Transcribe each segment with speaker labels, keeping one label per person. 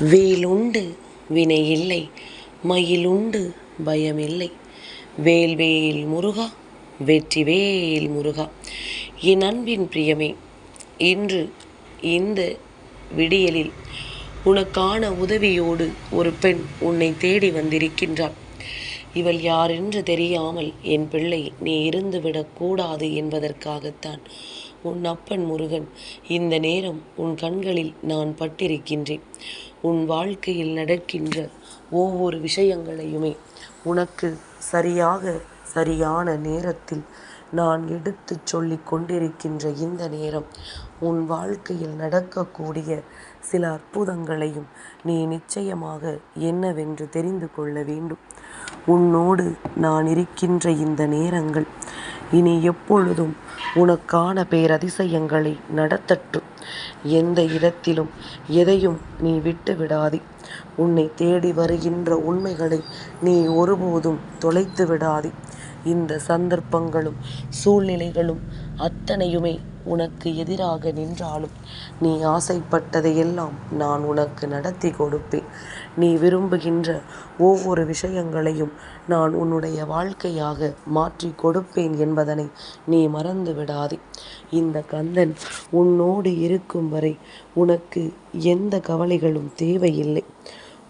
Speaker 1: வேலுண்டு வினையில்லை மயிலுண்டு பயமில்லை. வேல்வேல் முருகா வெற்றிவேல் முருகா. என் அன்பின் பிரியமே இன்று இந்த விடியலில் உனக்கான உதவியோடு ஒரு பெண் உன்னை தேடி வந்திருக்கின்றாள். இவள் யாரென்று தெரியாமல் என் பிள்ளை நீ இருந்துவிடக்கூடாது என்பதற்காகத்தான் உன் அப்பன் முருகன் இந்த நேரம் உன் கண்களில் நான் பட்டிருக்கின்றேன். உன் வாழ்க்கையில் நடக்கின்ற ஒவ்வொரு விஷயங்களையுமே உனக்கு சரியாக சரியான நேரத்தில் நான் எடுத்துச் சொல்லி கொண்டிருக்கின்ற இந்த நேரம் உன் வாழ்க்கையில் நடக்கக்கூடிய சில அற்புதங்களையும் நீ நிச்சயமாக என்னவென்று தெரிந்து கொள்ள வேண்டும். உன்னோடு நான் இருக்கின்ற இந்த நேரங்கள் இனி எப்பொழுதும் உனக்கான பேரதிசயங்களை நடத்தட்டும் எந்த இடத்திலும் எதையும் நீ விட்டு விடாதே உன்னை தேடி வருகின்ற உண்மைகளை நீ ஒருபோதும் தொலைத்து விடாதே இந்த சந்தர்ப்பங்களும் சூழ்நிலைகளும் அத்தனையுமே உனக்கு எதிராக நின்றாலும் நீ ஆசைப்பட்டதையெல்லாம் நான் உனக்கு நடத்தி கொடுப்பேன். நீ விரும்புகின்ற ஒவ்வொரு விஷயங்களையும் நான் உன்னுடைய வாழ்க்கையாக மாற்றி கொடுப்பேன் என்பதனை நீ மறந்து விடாதே. இந்த கந்தன் உன்னோடு இருக்கும் வரை உனக்கு எந்த கவலைகளும் தேவையில்லை.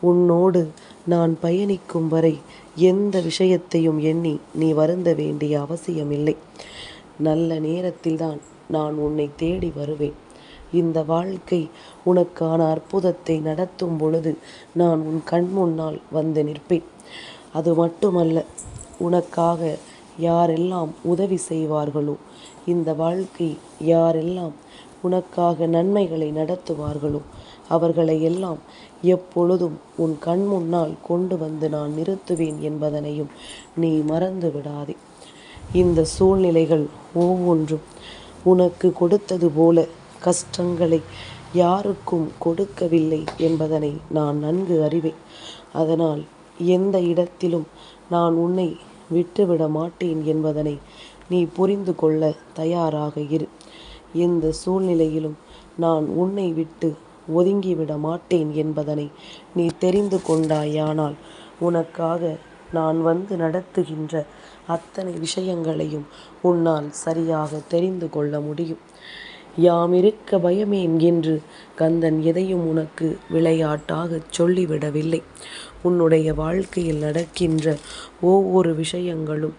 Speaker 1: உன்னோடு நான் பயணிக்கும் வரை எந்த விஷயத்தையும் எண்ணி நீ வருந்த வேண்டிய அவசியமில்லை. நல்ல நேரத்தில்தான் நான் உன்னை தேடி வருவேன். இந்த வாழ்க்கை உனக்கான அற்புதத்தை நடத்தும் பொழுது நான் உன் கண் முன்னால் வந்து நிற்பேன். அது மட்டுமல்ல உனக்காக யாரெல்லாம் உதவி செய்வார்களோ இந்த வாழ்க்கை யாரெல்லாம் உனக்காக நன்மைகளை நடத்துவார்களோ அவர்களை எல்லாம் எப்பொழுதும் உன் கண் முன்னால் கொண்டு வந்து நான் நிறுத்துவேன் என்பதனையும் நீ மறந்து விடாதே இந்த சூழ்நிலைகள் ஒவ்வொன்றும் உனக்கு கொடுத்தது போல கஷ்டங்களை யாருக்கும் கொடுக்கவில்லை என்பதனை நான் நன்கு அறிவேன். அதனால் எந்த இடத்திலும் நான் உன்னை விட்டுவிட மாட்டேன் என்பதனை நீ புரிந்து கொள்ள தயாராக இரு. எந்த சூழ்நிலையிலும் நான் உன்னை விட்டு ஒதுங்கிவிட மாட்டேன் என்பதனை நீ தெரிந்து கொண்டாயானால் உனக்காக நான் வந்து நடத்துகின்ற அத்தனை விஷயங்களையும் உன்னால் சரியாக தெரிந்து கொள்ள முடியும். யாமிருக்க பயமேன் என்று கந்தன் எதையும் உனக்கு விளையாட்டாகச் சொல்லிவிடவில்லை. உன்னுடைய வாழ்க்கையில் நடக்கின்ற ஒவ்வொரு விஷயங்களும்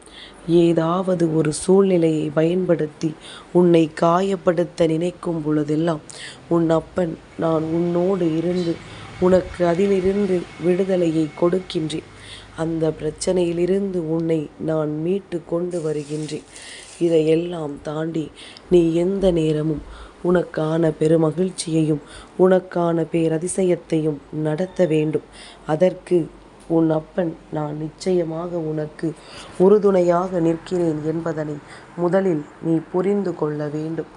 Speaker 1: ஏதாவது ஒரு சூழ்நிலையை பயன்படுத்தி உன்னை காயப்படுத்த நினைக்கும் பொழுதெல்லாம் உன் அப்பன் நான் உன்னோடு இருந்து உனக்கு அதிலிருந்து விடுதலையை கொடுக்கின்றேன். அந்த பிரச்சனையிலிருந்து உன்னை நான் மீட்டு கொண்டு வருகின்றேன். இதையெல்லாம் தாண்டி நீ எந்த நேரமும் உனக்கான பெருமகிழ்ச்சியையும் உனக்கான பேரதிசயத்தையும் நடத்த வேண்டும். அதற்கு உன் அப்பன் நான் நிச்சயமாக உனக்கு உறுதுணையாக நிற்கிறேன் என்பதனை முதலில் நீ புரிந்து கொள்ள வேண்டும்.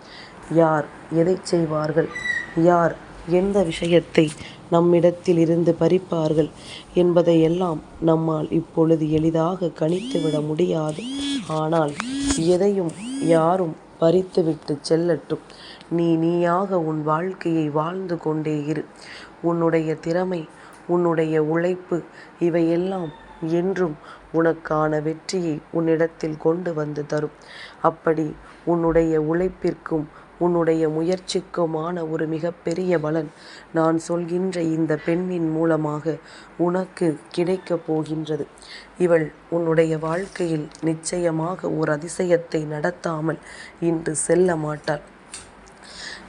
Speaker 1: யார் எதை செய்வார்கள்? யார் எந்த விஷயத்தை நம்மிடத்தில் இருந்து பறிப்பார்கள் என்பதையெல்லாம் நம்மால் இப்பொழுது எளிதாக கணித்துவிட முடியாது. ஆனால் எதையும் யாரும் பறித்துவிட்டு செல்லட்டும். நீ நீயாக உன் வாழ்க்கையை வாழ்ந்து கொண்டே இரு. உன்னுடைய திறமை உன்னுடைய உழைப்பு இவையெல்லாம் என்றும் உனக்கான வெற்றியை உன்னிடத்தில் கொண்டு வந்து தரும். அப்படி உன்னுடைய உழைப்பிற்கும் உன்னுடைய முயற்சிக்குமான ஒரு மிகப்பெரிய பலன். நான் சொல்கின்ற இந்த பெண்ணின் மூலமாக உனக்கு கிடைக்கப் போகின்றது. இவள் உன்னுடைய வாழ்க்கையில் நிச்சயமாக ஒரு அதிசயத்தை நடத்தாமல் இன்று செல்ல மாட்டாள்.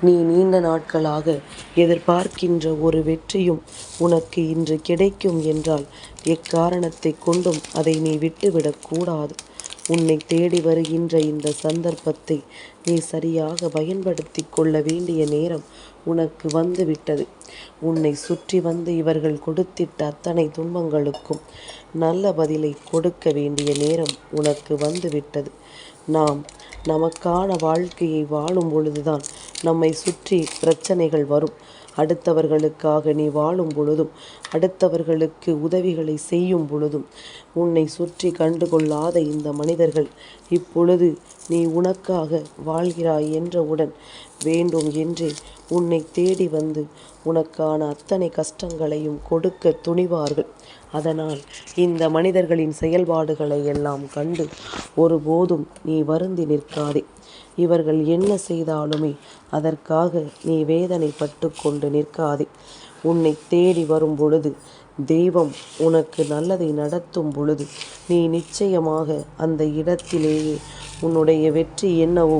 Speaker 1: நீ நீண்ட நாட்களாக எதிர்பார்க்கின்ற ஒரு வெற்றியும் உனக்கு இன்று கிடைக்கும் என்றால் எக்காரணத்தை கொண்டும் அதை நீ விட்டுவிடக்கூடாது உன்னை தேடி வருகின்ற இந்த சந்தர்ப்பத்தை நீ சரியாக பயன்படுத்தி கொள்ள வேண்டிய நேரம் உனக்கு வந்து விட்டது உன்னை சுற்றி வந்து இவர்கள் கொடுத்திட்ட அத்தனை துன்பங்களுக்கும் நல்ல பதிலை கொடுக்க வேண்டிய நேரம் உனக்கு வந்து விட்டது நாம் நமக்கான வாழ்க்கையை வாழும் பொழுதுதான் நம்மை சுற்றி பிரச்சனைகள் வரும். அடுத்தவர்களுக்காக நீ வாழும் பொழுதும் அடுத்தவர்களுக்கு உதவிகளை செய்யும் பொழுதும் உன்னை சுற்றி கண்டுகொள்ளாத இந்த மனிதர்கள் இப்பொழுது நீ உனக்காக வாழ்கிறாய் என்றவுடன் வேண்டும் என்றே உன்னை தேடி வந்து உனக்கான அத்தனை கஷ்டங்களையும் கொடுக்க துணிவார்கள். அதனால் இந்த மனிதர்களின் செயல்பாடுகளை எல்லாம் கண்டு ஒருபோதும் நீ வருந்தி நிற்காதே. இவர்கள் என்ன செய்தாலுமே அதற்காக நீ வேதனைப்பட்டு கொண்டு நிற்காதே. உன்னை தேடி வரும் பொழுது தெய்வம் உனக்கு நல்லதை நடத்தும் பொழுது நீ நிச்சயமாக அந்த இடத்திலேயே உன்னுடைய வெற்றி என்னவோ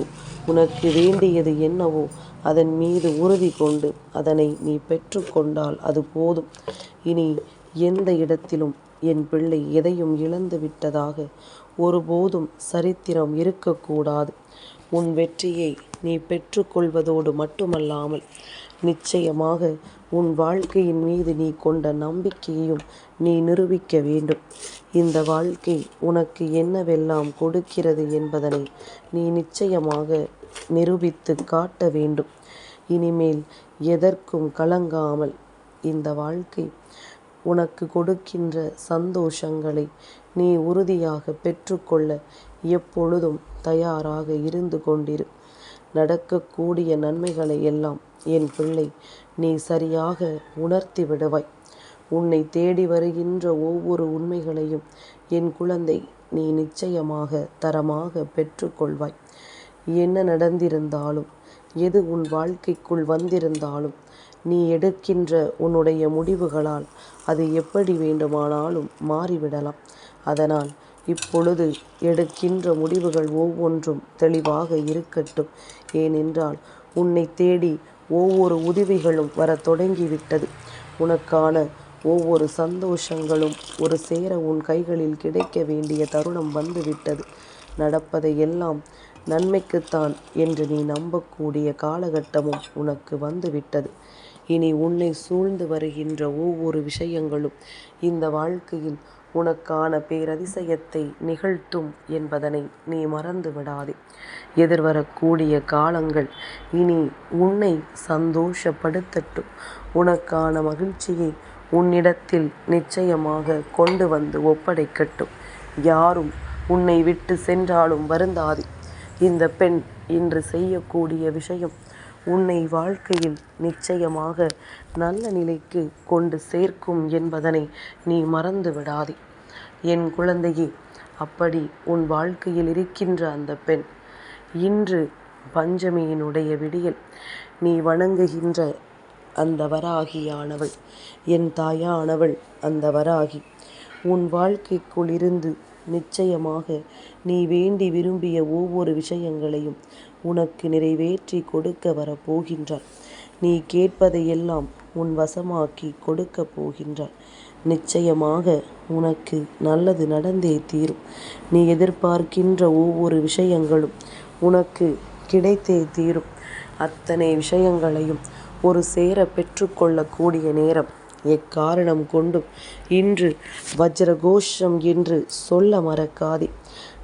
Speaker 1: உனக்கு வேண்டியது என்னவோ அதன் மீது உறுதி கொண்டு அதனை நீ பெற்றுக்கொண்டால் அது போதும். இனி எந்த இடத்திலும் என் பிள்ளை எதையும் இழந்து விட்டதாக ஒருபோதும் சரித்திரம் இருக்கக்கூடாது. உன் வெற்றியை நீ பெற்றுக்கொள்வதோடு மட்டுமல்லாமல் நிச்சயமாக உன் வாழ்க்கையின் மீது நீ கொண்ட நம்பிக்கையையும் நீ நிரூபிக்க வேண்டும். இந்த வாழ்க்கை உனக்கு என்னவெல்லாம் கொடுக்கிறது என்பதனை நீ நிச்சயமாக நிரூபித்து காட்ட வேண்டும். இனிமேல் எதற்கும் கலங்காமல் இந்த வாழ்க்கை உனக்கு கொடுக்கின்ற சந்தோஷங்களை நீ உறுதியாக பெற்றுக்கொள்ள எப்பொழுதும் தயாராக இருந்து கொண்டிரு. நடக்கக்கூடிய நன்மைகளை எல்லாம் என் பிள்ளை நீ சரியாக உணர்த்தி விடுவாய். உன்னை தேடி வருகின்ற ஒவ்வொரு உண்மைகளையும் என் குழந்தை நீ நிச்சயமாக தரமாக பெற்றுக்கொள்வாய். என்ன நடந்திருந்தாலும் எது உன் வாழ்க்கைக்குள் வந்திருந்தாலும் நீ எடுக்கின்ற உன்னுடைய முடிவுகளால் அது எப்படி வேண்டுமானாலும் மாறிவிடலாம். அதனால் இப்பொழுது எடுக்கின்ற முடிவுகள் ஒவ்வொன்றும் தெளிவாக இருக்கட்டும். ஏனென்றால் உன்னை தேடி ஒவ்வொரு உதவிகளும் வர தொடங்கிவிட்டது. உனக்கான ஒவ்வொரு சந்தோஷங்களும் ஒரு சேர உன் கைகளில் கிடைக்க வேண்டிய தருணம் வந்துவிட்டது. நடப்பதை எல்லாம் நன்மைக்குத்தான் என்று நீ நம்பக்கூடிய காலகட்டமும் உனக்கு வந்துவிட்டது. இனி உன்னை சூழ்ந்து வருகின்ற ஒவ்வொரு விஷயங்களும் இந்த வாழ்க்கையில் உனக்கான பேரதிசயத்தை நிகழ்த்தும் என்பதனை நீ மறந்து விடாதே எதிர்வரக்கூடிய காலங்கள் இனி உன்னை சந்தோஷப்படுத்தட்டும். உனக்கான மகிழ்ச்சியை உன்னிடத்தில் நிச்சயமாக கொண்டு வந்து ஒப்படைக்கட்டும். யாரும் உன்னை விட்டு சென்றாலும் வருந்தாதே. இந்த பெண் இன்று செய்யக்கூடிய விஷயம் உன்னை வாழ்க்கையில் நிச்சயமாக நல்ல நிலைக்கு கொண்டு சேர்க்கும் என்பதனை நீ மறந்து விடாதே. என் குழந்தையே அப்படி உன் வாழ்க்கையில் இருக்கின்ற அந்த பெண் இன்று பஞ்சமியினுடைய விடியல். நீ வணங்குகின்ற அந்த வராகியானவள் என் தாயானவள் அந்த வராகி. உன் வாழ்க்கைக்குள் இருந்து நிச்சயமாக நீ வேண்டி விரும்பிய ஒவ்வொரு விஷயங்களையும் உனக்கு நிறைவேற்றி கொடுக்க வரப்போகின்றார் நீ கேட்பதையெல்லாம் உன் வசமாக்கி கொடுக்கப் போகின்றார் நிச்சயமாக உனக்கு நல்லது நடந்தே தீரும். நீ எதிர்பார்க்கின்ற ஒவ்வொரு விஷயங்களும் உனக்கு கிடைத்தே தீரும். அத்தனை விஷயங்களையும் ஒரு சேர பெற்றுக்கொள்ளக்கூடிய நேரம் எக்காரணம் கொண்டும் இன்று வஜ்ரகோஷம் என்று சொல்ல மறக்காதே.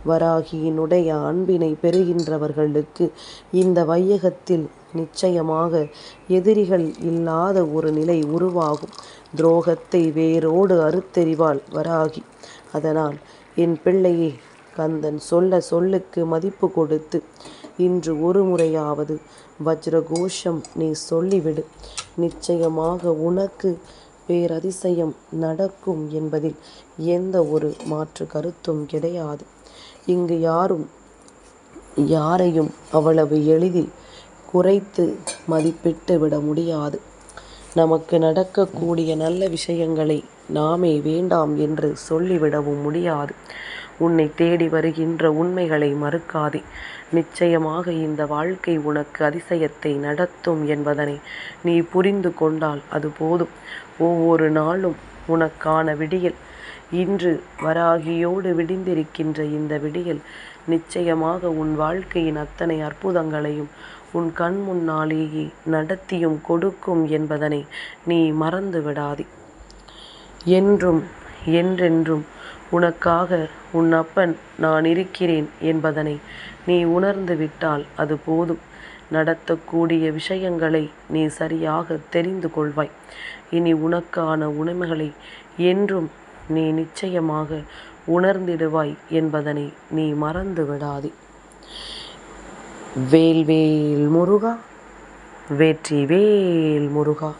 Speaker 1: வராகியினுடைய அன்பினை பெறுகின்றவர்களுக்கு இந்த வையகத்தில் நிச்சயமாக எதிரிகள் இல்லாத ஒரு நிலை உருவாகும். துரோகத்தை வேரோடு அறுத்தெறிவாள் வராகி. அதனால் என் பிள்ளையே கந்தன் சொல்ல சொல்லுக்கு மதிப்பு கொடுத்து இன்று ஒரு முறையாவது வஜ்ரகோஷம் நீ சொல்லிவிடு. நிச்சயமாக உனக்கு பேரதிசயம் நடக்கும் என்பதில் எந்த ஒரு மாற்று கருத்தும் கிடையாது. இங்கு யாரும் யாரையும் அவ்வளவு எளிதில் குறைத்து மதிப்பிட்டு விட முடியாது. நமக்கு நடக்கக்கூடிய நல்ல விஷயங்களை நாமே வேண்டாம் என்று சொல்லிவிடவும் முடியாது. உன்னை தேடி வருகின்ற உண்மைகளை மறுக்காதே. நிச்சயமாக இந்த வாழ்க்கை உனக்கு அதிசயத்தை நடத்தும் என்பதனை நீ புரிந்து கொண்டால் அது போதும். ஒவ்வொரு நாளும் உனக்கான விடியல். இன்று வராகியோடு விடிந்திருக்கின்ற இந்த விடியல் நிச்சயமாக உன் வாழ்க்கையின் அத்தனை அற்புதங்களையும் உன் கண் முன்னாலேயே நடத்தியும் கொடுக்கும் என்பதனை நீ மறந்து விடாதே என்றும் என்றென்றும் உனக்காக உன் அப்பன் நான் இருக்கிறேன் என்பதனை நீ உணர்ந்து விட்டால் அது போதும். நடத்தக்கூடிய விஷயங்களை நீ சரியாக தெரிந்து கொள்வாய். இனி உனக்கான உணமைகளை என்றும் நீ நிச்சயமாக உணர்ந்திடுவாய் என்பதனை நீ மறந்து விடாதே. வேல்வேல் முருகா வெற்றிவேல் முருகா.